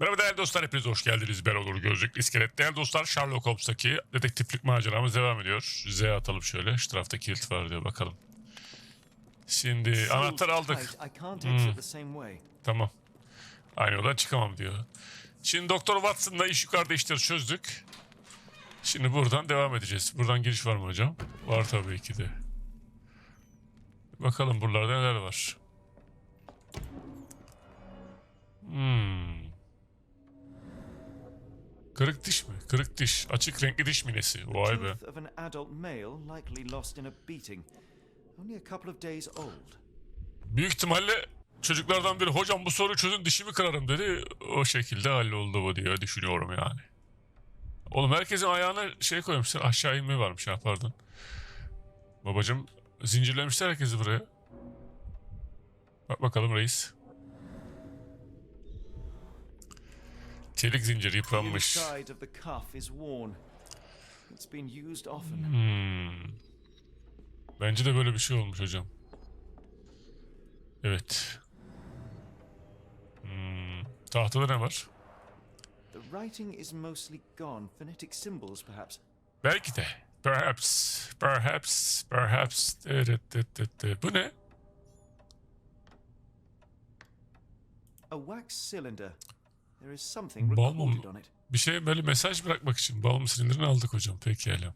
Merhaba değerli dostlar, hepiniz hoş geldiniz. Ben Onur Gözlük İskelet. Değerli dostlar, Sherlock Holmes'taki dedektiflik maceramız devam ediyor. Z atalım şöyle. Şu tarafta kilit var diyor, bakalım. Şimdi anahtar aldık. Way. Tamam. Aynı yoldan çıkamam diyor. Şimdi Doktor Watson'la iş yukarıda işleri çözdük. Şimdi buradan devam edeceğiz. Buradan giriş var mı hocam? Var tabii ki de. Bakalım buralarda neler var. Hmm. Kırık diş mi? Kırık diş. Açık renkli diş minesi. Vay be. Of an adult male likely lost in a beating. Only a couple of days old. Büyük ihtimalle çocuklardan biri hocam bu soruyu çözün dişimi kırarım dedi. O şekilde halloldu bu diye düşünüyorum yani. Oğlum herkesin ayağına şey koymuşlar aşağı inme varmış ha pardon. Babacım zincirlemişler herkesi buraya. Bak bakalım reis. Çelik zincir yıpranmış. Hmm. Bence de böyle bir şey olmuş hocam. Evet. Hmm. Tahtada ne var? The writing is mostly gone. Phonetic symbols, perhaps. Belki de. Perhaps, perhaps, perhaps. Bu ne? A wax cylinder. There is something Bal mum. recorded on it. Bir şey böyle mesaj bırakmak için balmum silindirini aldık hocam. Pekala.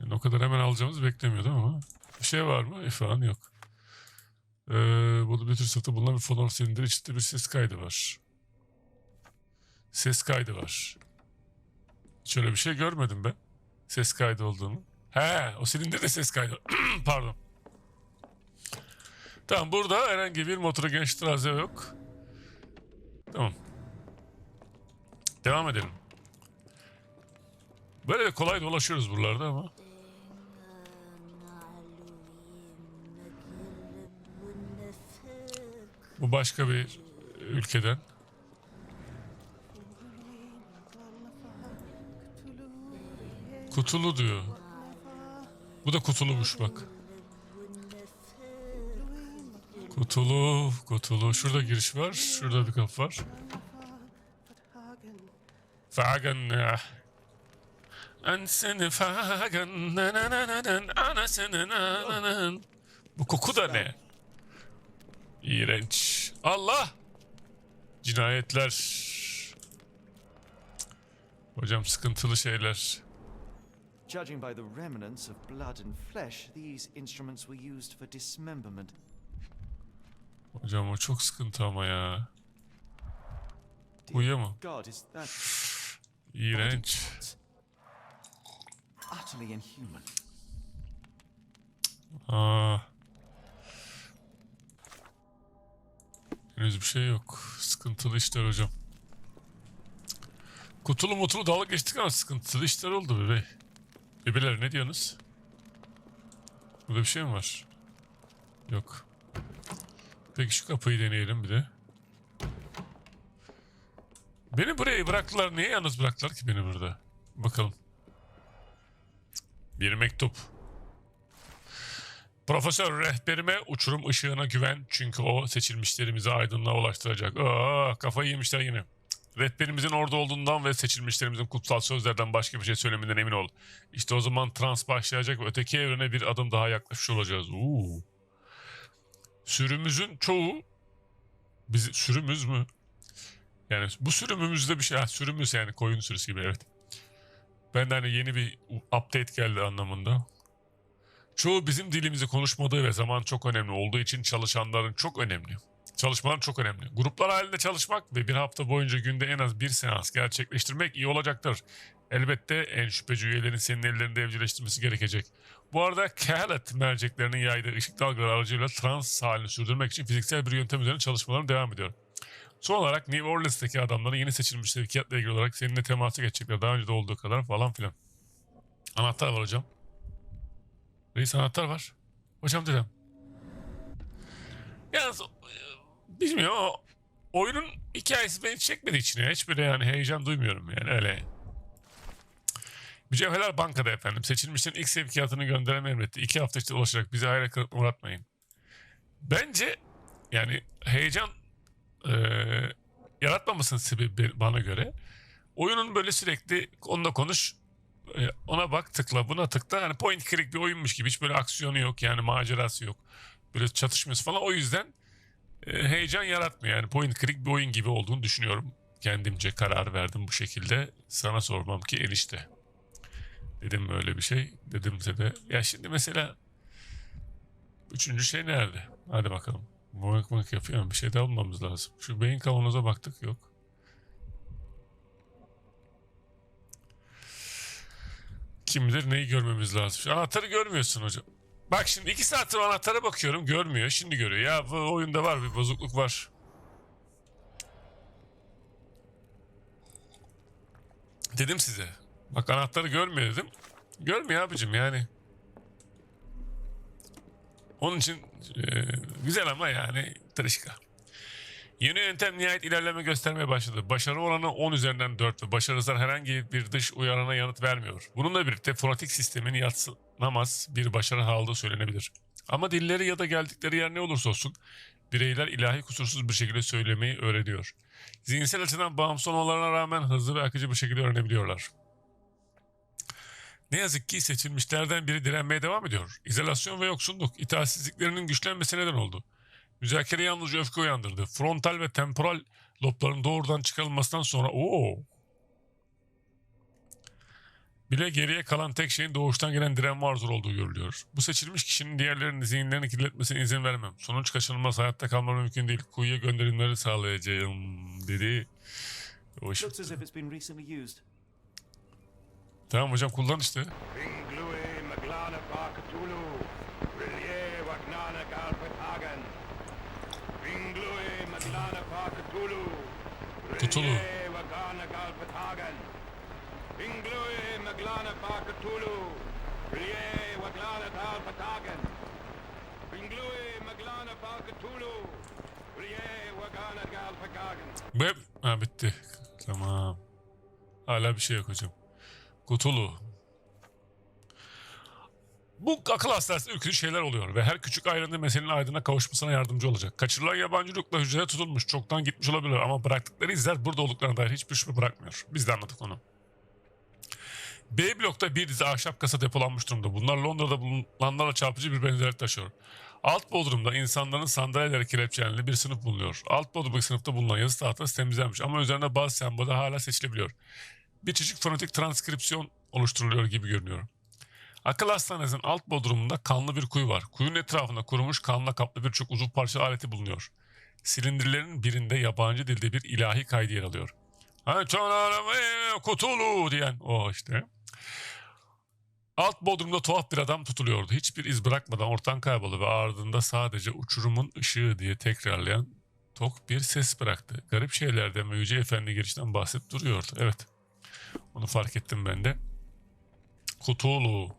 Yani o kadar hemen alacağımızı beklemiyordum ama. Bir şey var mı? E falan yok. Ee, burada bir tür satı bulunan bir fonor silindir içinde bir ses kaydı var. Ses kaydı var. Hiç öyle bir şey görmedim ben. Ses kaydı olduğunu. He, o silindirde ses kaydı. Pardon. Tamam burada herhangi bir motora genç yok. Tamam. Devam edelim. Böyle de kolay dolaşıyoruz buralarda ama. Bu başka bir ülkeden. Kutulu diyor. Bu da kutulumuş bak. Kutulu, kutulu. Şurada giriş var. Şurada bir kapı var. Fagen ya. Ansını fagen na na na na na anasını na na na. Bu koku da ne? İğrenç. Allah! Cinayetler. Hocam sıkıntılı şeyler. Judging by the remnants of blood and flesh, these instruments were used for dismemberment. Hocam o çok sıkıntı ama ya. That İğrenç. Aa. Henüz bir şey yok. Sıkıntılı işler hocam. Kutulu mutulu dalga geçtik ama sıkıntılı işler oldu bebe. Bebeler ne diyorsunuz? Burada bir şey mi var? Yok. Peki şu kapıyı deneyelim bir de. Beni buraya bıraktılar. Niye yalnız bıraktılar ki beni burada? Bakalım. Bir mektup. Profesör rehberime uçurum ışığına güven çünkü o seçilmişlerimizi aydınlığa ulaştıracak. Aa, kafayı yemişler yine. Rehberimizin orada olduğundan ve seçilmişlerimizin kutsal sözlerden başka bir şey söyleminden emin ol. İşte o zaman trans başlayacak ve öteki evrene bir adım daha yaklaşmış olacağız. Uuu. Sürümüzün çoğu bizi sürümüz mü? Yani bu sürümümüzde bir şey. Ha, sürümüz yani koyun sürüsü gibi evet. Ben de hani yeni bir update geldi anlamında. Çoğu bizim dilimizi konuşmadığı ve zaman çok önemli olduğu için çalışanların çok önemli. Çalışmalar çok önemli. Gruplar halinde çalışmak ve bir hafta boyunca günde en az bir seans gerçekleştirmek iyi olacaktır. Elbette en şüpheci üyelerin senin ellerinde evcilleştirmesi gerekecek. Bu arada Kahalat merceklerinin yaydığı ışık dalgaları aracılığıyla trans halini sürdürmek için fiziksel bir yöntem üzerine çalışmalarım devam ediyor. Son olarak New Orleans'taki adamların yeni seçilmiş sevkiyatla ilgili olarak seninle temasa geçecekler. Daha önce de olduğu kadar falan filan. Anahtar var hocam. Reis anahtar var. Hocam dedem. Yalnız e, bilmiyorum ama oyunun hikayesi beni çekmedi içine. Hiçbir yani heyecan duymuyorum yani öyle. Mücevherler bankada efendim. Seçilmişlerin ilk sevkiyatını gönderen emretti. İki hafta içinde ulaşacak. Bizi hayra kırıklığa uğratmayın. Bence yani heyecan eee, olmamasının sebebi bana göre oyunun böyle sürekli onunla konuş e, ona bak tıkla buna tıkla hani point click bir oyunmuş gibi hiç böyle aksiyonu yok yani macerası yok böyle çatışması falan o yüzden e, heyecan yaratmıyor yani point click bir oyun gibi olduğunu düşünüyorum kendimce karar verdim bu şekilde sana sormam ki enişte dedim mi öyle bir şey dedimse de ya şimdi mesela üçüncü şey nerede hadi bakalım Boink boink yapıyor ama bir şey daha bulmamız lazım. Şu beyin kavanoza baktık yok. Kim bilir neyi görmemiz lazım. Şu anahtarı görmüyorsun hocam. Bak şimdi iki saattir anahtara bakıyorum görmüyor. Şimdi görüyor. Ya bu oyunda var bir bozukluk var. Dedim size. Bak anahtarı görmüyor dedim. Görmüyor abicim yani. Onun için e, güzel ama yani tırışka. Yeni yöntem nihayet ilerleme göstermeye başladı. Başarı oranı 10 üzerinden 4 ve başarısızlar herhangi bir dış uyarana yanıt vermiyor. Bununla birlikte fonetik sistemin yatsınamaz bir başarı aldığı söylenebilir. Ama dilleri ya da geldikleri yer ne olursa olsun bireyler ilahi kusursuz bir şekilde söylemeyi öğreniyor. Zihinsel açıdan bağımsız olmalarına rağmen hızlı ve akıcı bir şekilde öğrenebiliyorlar. Ne yazık ki seçilmişlerden biri direnmeye devam ediyor. İzolasyon ve yoksunluk itaatsizliklerinin güçlenmesine neden oldu. Müzakere yalnızca öfke uyandırdı. Frontal ve temporal lobların doğrudan çıkarılmasından sonra o bile geriye kalan tek şeyin doğuştan gelen direnme arzusu olduğu görülüyor. Bu seçilmiş kişinin diğerlerinin zihinlerini kirletmesine izin vermem. Sonuç kaçınılmaz hayatta kalma mümkün değil. Kuyuya gönderimleri sağlayacağım dedi. O Tamam hocam kullan işte. Tutulu. Hep... Ha bitti. Tamam. Hala bir şey yok hocam. Kutulu. Bu akıl hastanesinde ürkütücü şeyler oluyor ve her küçük ayrıntı meselenin aydına kavuşmasına yardımcı olacak. Kaçırılan yabancılıkla hücrede tutulmuş, çoktan gitmiş olabilir ama bıraktıkları izler burada olduklarına dair hiçbir şüphe bırakmıyor. Biz de anladık onu. B blokta bir dizi ahşap kasa depolanmış durumda. Bunlar Londra'da bulunanlarla çarpıcı bir benzerlik taşıyor. Alt bodrumda insanların sandalyeleri kelepçelenli bir sınıf bulunuyor. Alt bodrumdaki sınıfta bulunan yazı tahtası temizlenmiş ama üzerinde bazı semboller hala seçilebiliyor. Bir çeşit fonetik transkripsiyon oluşturuluyor gibi görünüyor. Akıl hastanesinin alt bodrumunda kanlı bir kuyu var. Kuyunun etrafında kurumuş kanla kaplı birçok uzun parça aleti bulunuyor. Silindirlerin birinde yabancı dilde bir ilahi kaydı yer alıyor. Kutulu diyen o işte. Alt bodrumda tuhaf bir adam tutuluyordu. Hiçbir iz bırakmadan ortadan kayboldu ve ardında sadece uçurumun ışığı diye tekrarlayan tok bir ses bıraktı. Garip şeylerden ve Yüce Efendi girişten bahsedip duruyordu. Evet. Onu fark ettim ben de. Kutulu.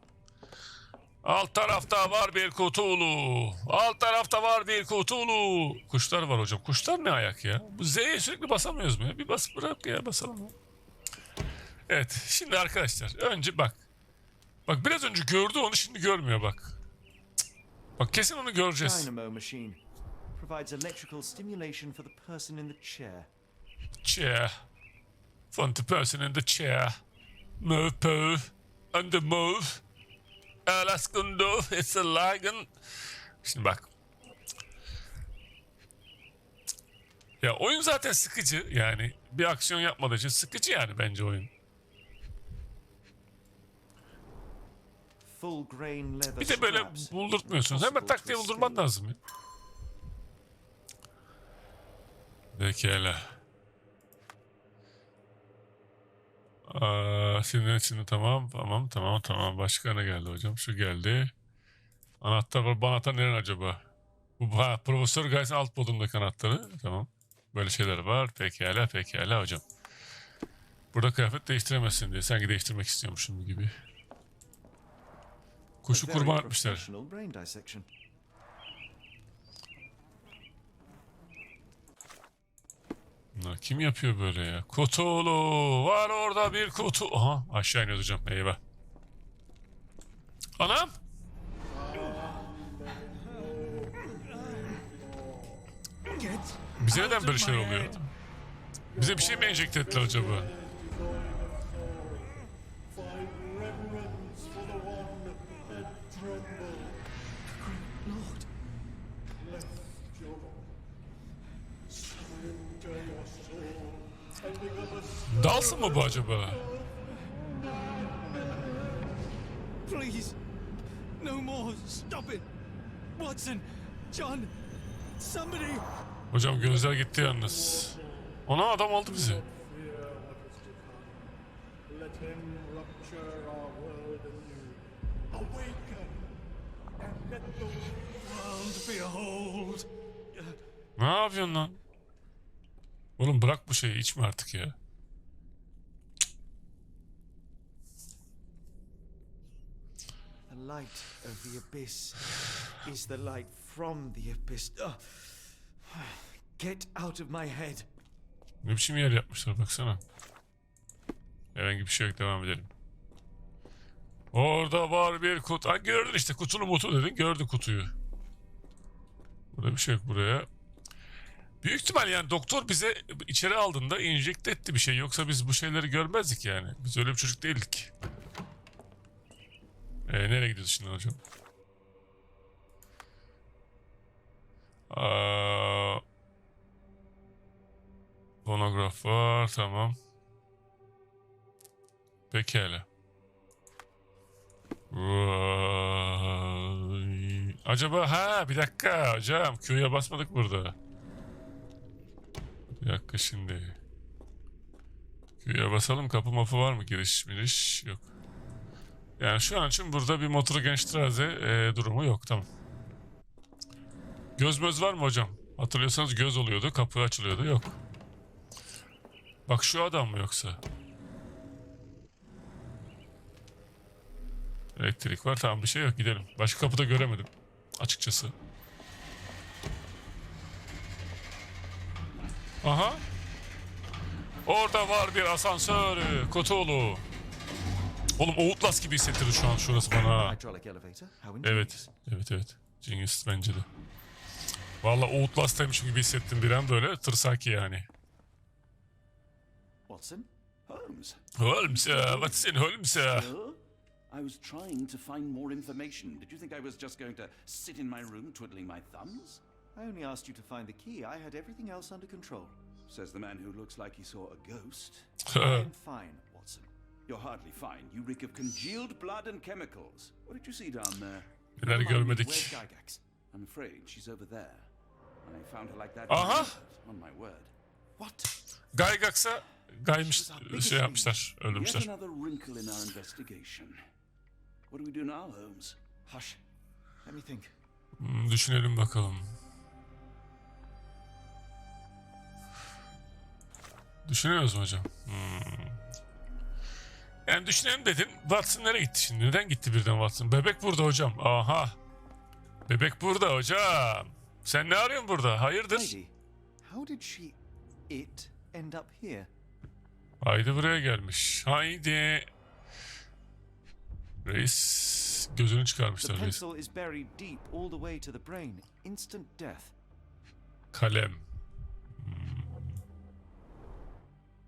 Alt tarafta var bir kutulu. Alt tarafta var bir kutulu. Kuşlar var hocam. Kuşlar ne ayak ya? Bu Z'ye sürekli basamıyoruz mu ya? Bir basıp bırak ya basalım ya. Evet. Şimdi arkadaşlar önce bak. Bak biraz önce gördü onu şimdi görmüyor bak. Cık. Bak kesin onu göreceğiz. Chair. From the person in the chair. Move, poo. And the move. Alaskundo. It's a lagen. Şimdi bak. Ya oyun zaten sıkıcı yani. Bir aksiyon yapmadığı için sıkıcı yani bence oyun. Bir de böyle buldurtmuyorsunuz. Hemen tak diye buldurman lazım. Pekala. Aa, şimdi şimdi tamam tamam tamam tamam. Başka ne geldi hocam? Şu geldi. Anahtar var. Bu anahtar neren acaba? Bu ha, Profesör Gayes'in alt bodrumdaki anahtarı. Tamam. Böyle şeyler var. Pekala pekala hocam. Burada kıyafet değiştiremezsin diye. Sanki değiştirmek istiyormuşum gibi. Kuşu kurban etmişler. Bunlar kim yapıyor böyle ya? Kutulu. Var orada bir kutu. Aha aşağı iniyoruz hocam. Eyvah. Anam. Bize neden böyle şeyler oluyor? Bize bir şey mi enjekte ettiler acaba? Dalsın mı bu acaba? please, no more. Stop it. Watson, John, somebody. Hocam gözler gitti yalnız. Ona adam aldı bizi. Ne yapıyorsun lan? Oğlum bırak bu şeyi içme artık ya. Light of the abyss is the light from the abyss. Ugh. Get out of my head. Ne biçim yer yapmışlar baksana. Herhangi bir şey yok devam edelim. Orada var bir kutu. Ha, gördün işte kutulu mutu dedin gördü kutuyu. Burada bir şey yok buraya. Büyük ihtimal yani doktor bize içeri aldığında enjekte etti bir şey. Yoksa biz bu şeyleri görmezdik yani. Biz öyle bir çocuk değildik. Ee, nereye gidiyoruz şimdi hocam? Fonograf var tamam. Pekala. Vay. Acaba ha bir dakika hocam Q'ya basmadık burada. Bir dakika şimdi. Q'ya basalım kapı mapı var mı giriş miriş yok. Yani şu an için burada bir motor gençtraze e, durumu yok tamam. Göz möz var mı hocam? Hatırlıyorsanız göz oluyordu kapı açılıyordu yok. Bak şu adam mı yoksa? Elektrik var tamam bir şey yok gidelim. Başka kapıda göremedim açıkçası. Aha. Orada var bir asansör kutuğulu. Oğlum Outlast gibi hissettirdi şu an şurası bana. Evet, evet, evet. Genius bence de. Valla Outlast'taymışım gibi hissettim bir an böyle tırsaki yani. Watson, Holmes. Holmes, uh, what's in Holmes? uh? I was trying to find more information. Did you think I was just going to sit in my room twiddling my thumbs? I only asked you to find the key. I had everything else under control. Says the man who looks like he saw a ghost. I am fine, Watson. You're hardly fine. You reek of congealed blood and chemicals. What did you see down there? Neler görmedik. I'm afraid she's over there. I found her like that. Aha! On my word. What? Gaygax'a gaymış şey yapmışlar, Yet öldürmüşler. another wrinkle in our investigation. What do we do now, Holmes? Hush. Let me think. Hmm, düşünelim bakalım. Düşünüyoruz mu hocam? Hmm. Yani düşünelim dedin. Watson nereye gitti şimdi? Neden gitti birden Watson? Bebek burada hocam. Aha. Bebek burada hocam. Sen ne arıyorsun burada? Hayırdır? How did she, it, end up here? Haydi buraya gelmiş. Haydi. Reis gözünü çıkarmışlar reis. Kalem.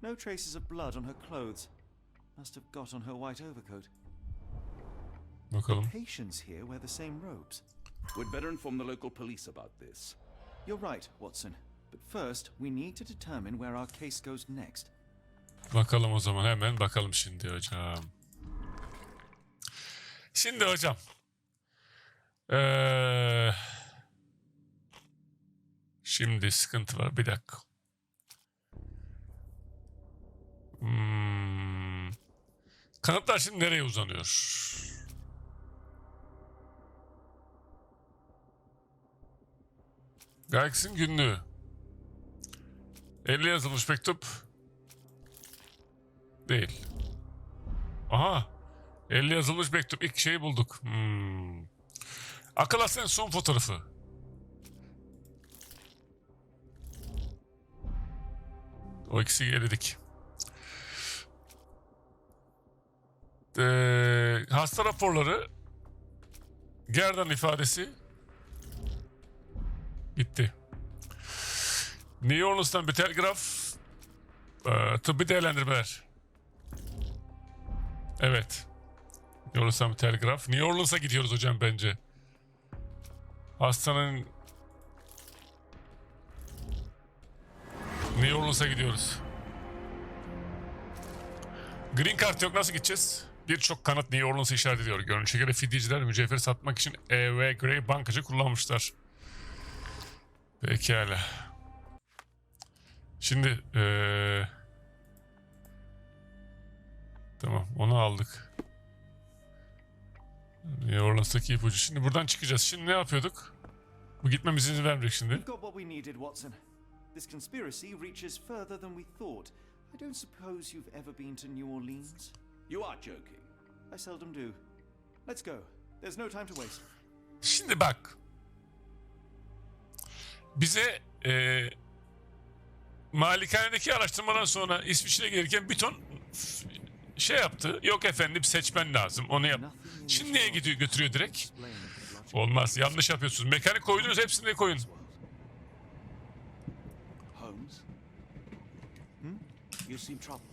No traces of blood on her clothes. Must have got on her white overcoat. Bakalım. Patients here wear the same robes. We'd better inform the local police about this. You're right, Watson. But first, we need to determine where our case goes next. Bakalım o zaman hemen bakalım şimdi hocam. Şimdi hocam. Ee, şimdi sıkıntı var bir dakika. Hmm. Kanıtlar şimdi nereye uzanıyor? Gax'in günlüğü. 50 yazılmış mektup. Değil. Aha. 50 yazılmış mektup. İlk şeyi bulduk. Hmm. Akıl Hastanesi'nin son fotoğrafı. O ikisi eledik. Ee, hasta raporları gerdan ifadesi gitti. New Orleans'tan bir telgraf Ee, tıbbi değerlendirmeler. Evet. New Orleans'a bir telgraf. New Orleans'a gidiyoruz hocam bence. Hastanın... New Orleans'a gidiyoruz. Green Card yok nasıl gideceğiz? Birçok kanıt New Orleans'ı işaret ediyor. Görünüşe göre fidyeciler mücevheri satmak için E.V. Gray bankacı kullanmışlar. Pekala. Şimdi eee... Tamam onu aldık. New Orleans'taki ipucu. Şimdi buradan çıkacağız. Şimdi ne yapıyorduk? Bu gitmemize izin vermeyecek şimdi. This conspiracy reaches further than we thought. I don't suppose you've ever been to New Orleans? You are joking. I seldom do. Let's go. There's no time to waste. Şimdi bak. Bize eee malikanedeki araştırmadan sonra İsviçre'ye gelirken bir ton şey yaptı. Yok efendim seçmen lazım. Onu yap. Şimdi niye gidiyor götürüyor direkt? Olmaz. Yanlış yapıyorsunuz. Mekanik koydunuz hepsini de koyun. Holmes? You seem troubled.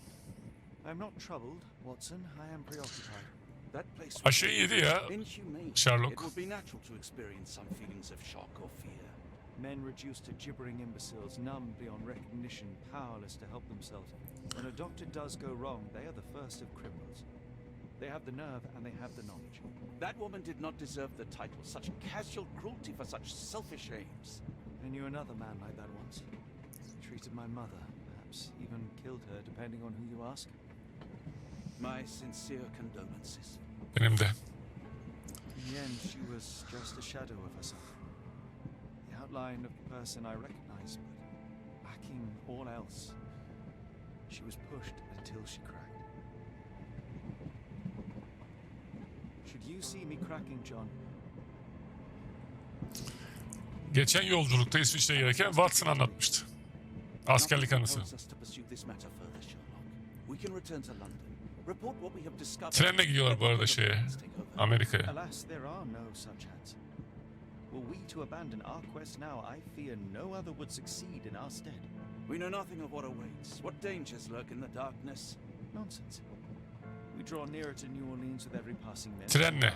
I'm not troubled, Watson. I am preoccupied. That place was Aşıyı yedi ya. inhumane. Sherlock. It would be natural to experience some feelings of shock or fear. Men reduced to gibbering imbeciles, numb beyond recognition, powerless to help themselves. When a doctor does go wrong, they are the first of criminals. They have the nerve and they have the knowledge. That woman did not deserve the title. Such casual cruelty for such selfish aims. I knew another man like that once. He treated my mother, perhaps even killed her, depending on who you ask. My sincere condolences. Benim de. In the end, she was just a shadow of herself. The outline of the person I recognized, but lacking all else. She was pushed until she cracked. Should you see me cracking, John, Geçen yolculukta İsviçre'ye gelirken Watson anlatmıştı. Askerlik anısı. We can return to London. Trenle gidiyorlar bu arada şeye. Amerika'ya. Were we to abandon our quest now, I fear no other would succeed in our stead. We know nothing of what awaits. What dangers lurk in the darkness. Nonsense. We draw nearer to New Orleans with every passing minute. Trenle.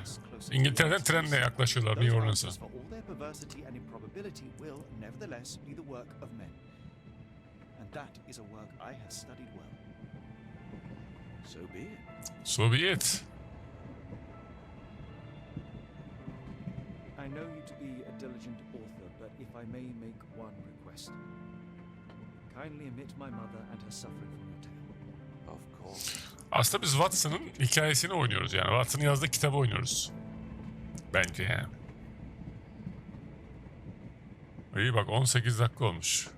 İngiltere'den trenle yaklaşıyorlar New Orleans'a. for all their perversity and improbability, will nevertheless be the work of men. And that is a work I have studied well. So be it. So be it. I know you to be a diligent author, but if I may make one request. Kindly omit my mother and her suffering from your tale. Of course. Aslında biz Watson'ın hikayesini oynuyoruz yani. Watson'ın yazdığı kitabı oynuyoruz. Bence yani. İyi bak 18 dakika olmuş.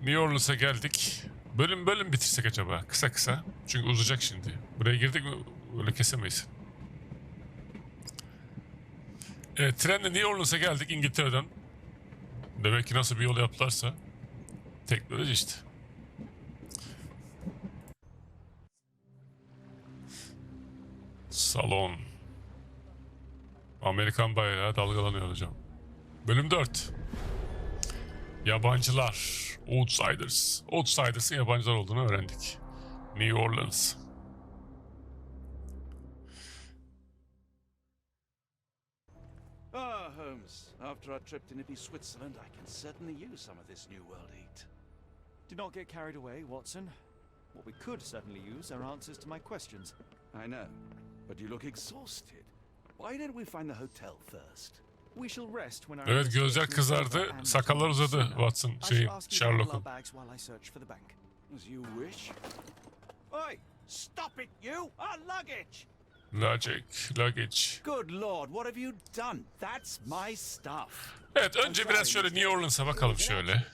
New Orleans'a geldik. Bölüm bölüm bitirsek acaba? Kısa kısa. Çünkü uzayacak şimdi. Buraya girdik mi öyle kesemeyiz. Evet trenle New Orleans'a geldik İngiltere'den. Demek ki nasıl bir yol yaptılarsa. Teknoloji işte. Salon. Amerikan bayrağı dalgalanıyor hocam. Bölüm 4. Yabancılar. Outsiders. Outsiders'ın yabancılar olduğunu öğrendik. New Orleans. Ah, Holmes. After our trip to nippy Switzerland, I can certainly use some of this New World heat. Do not get carried away, Watson. What we could certainly use are answers to my questions. I know, but you look exhausted. Why don't we find the hotel first? We shall rest when our Evet gözler kızardı. Sakallar uzadı. Watson our Sherlock'un. Stop it, you! Our luggage! Logic, luggage. Good lord, what have you done? That's my stuff. Evet önce biraz şöyle New Orleans'a bakalım şöyle.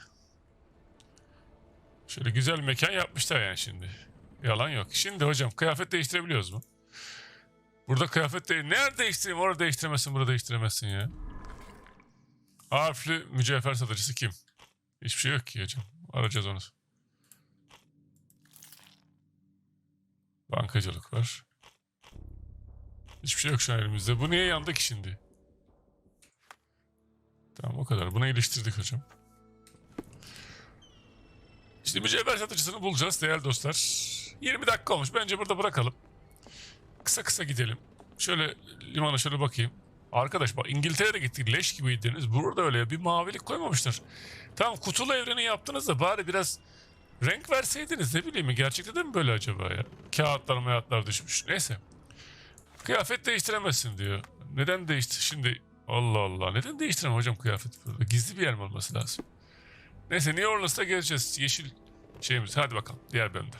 Şöyle güzel mekan yapmışlar yani şimdi. Yalan yok. Şimdi hocam kıyafet değiştirebiliyoruz mu? Burada kıyafet değil. Nerede değiştireyim? Orada değiştiremezsin, burada değiştiremezsin ya. Harfli mücevher satıcısı kim? Hiçbir şey yok ki hocam. Arayacağız onu. Bankacılık var. Hiçbir şey yok şu an elimizde. Bu niye yandı ki şimdi? Tamam o kadar. Buna iliştirdik hocam. Şimdi mücevher satıcısını bulacağız değerli dostlar. 20 dakika olmuş. Bence burada bırakalım. Kısa kısa gidelim. Şöyle limana şöyle bakayım. Arkadaş bak İngiltere'de gittik leş gibiydiniz. Burada öyle bir mavilik koymamışlar. Tamam kutulu evreni yaptınız da bari biraz renk verseydiniz ne bileyim gerçekten de mi böyle acaba ya? Kağıtlar mayatlar düşmüş. Neyse. Kıyafet değiştiremezsin diyor. Neden değiştir şimdi? Allah Allah. Neden değiştiremem hocam kıyafet? Burada Gizli bir yer mi olması lazım? Neyse New Orleans'ta geleceğiz. Yeşil şeyimiz. Hadi bakalım diğer bölümde.